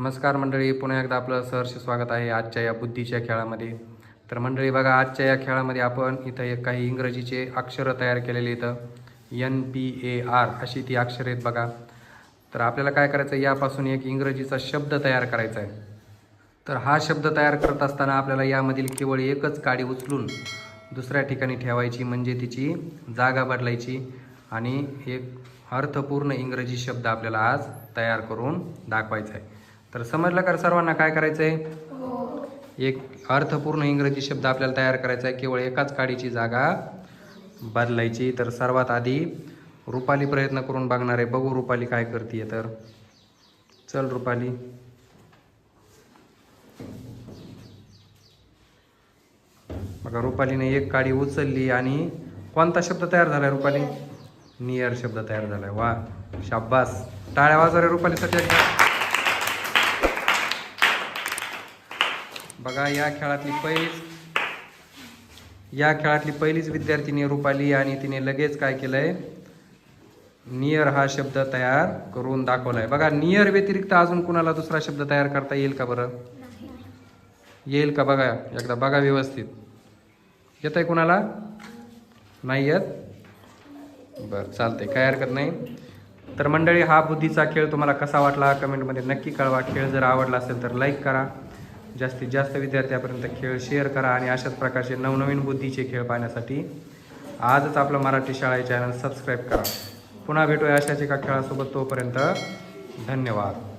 नमस्कार मंडळी पुन्हा एकदा आपलं सहर्ष स्वागत आहे आजच्या या बुद्धीच्या खेळामध्ये. तर मंडळी बघा आजच्या या खेळामध्ये आपण इथं एक काही इंग्रजीचे अक्षरं तयार केलेले इथं. एन पी ए आर अशी ती अक्षरं आहेत बघा. तर आपल्याला काय करायचं आहे यापासून एक इंग्रजीचा शब्द तयार करायचा आहे. तर हा शब्द तयार करत असताना आपल्याला यामधील केवळ एकच काडी उचलून दुसऱ्या ठिकाणी ठेवायची म्हणजे तिची जागा बदलायची आणि एक अर्थपूर्ण इंग्रजी शब्द आपल्याला आज तयार करून दाखवायचा आहे. तर समजलं का सर्वांना काय करायचं आहे एक अर्थपूर्ण इंग्रजी शब्द आपल्याला तयार करायचा आहे. केवळ एकाच काडीची जागा बदलायची. तर सर्वात आधी रुपाली प्रयत्न करून बघणार आहे. बघू रुपाली काय करते तर. चल रुपाली. बघा रुपालीने एक काडी उचलली आणि कोणता शब्द तयार झालाय रुपाली? नियर शब्द तयार झालाय. वा शाब्बास टाळ्या वाजवा रे रुपालीसाठी बघा या खेळातली पहिलीच या खेळातली पहिलीच विद्यार्थिनी रुपाली आणि तिने लगेच काय केलंय? नियर हा शब्द तयार करून दाखवलाय. बघा नियर व्यतिरिक्त अजून कुणाला दुसरा शब्द तयार करता येईल का बरं? येईल का? बघा एकदा बघा व्यवस्थित. येत आहे कुणाला? नाही येत? बरं चालतंय काय हरकत नाही. तर मंडळी हा बुद्धीचा खेळ तुम्हाला कसा वाटला? कमेंटमध्ये नक्की कळवा. खेळ जर आवडला असेल तर लाईक करा. जास्तीत जास्त विद्यार्थ्यापर्यंत खेळ शेअर करा आणि अशाच प्रकारचे नवनवीन बुद्धीचे खेळ पाहण्यासाठी आजच आपलं मराठी शाळा चॅनल सबस्क्राईब करा. पुन्हा भेटूया अशाच एका खेळासोबत तोपर्यंत धन्यवाद.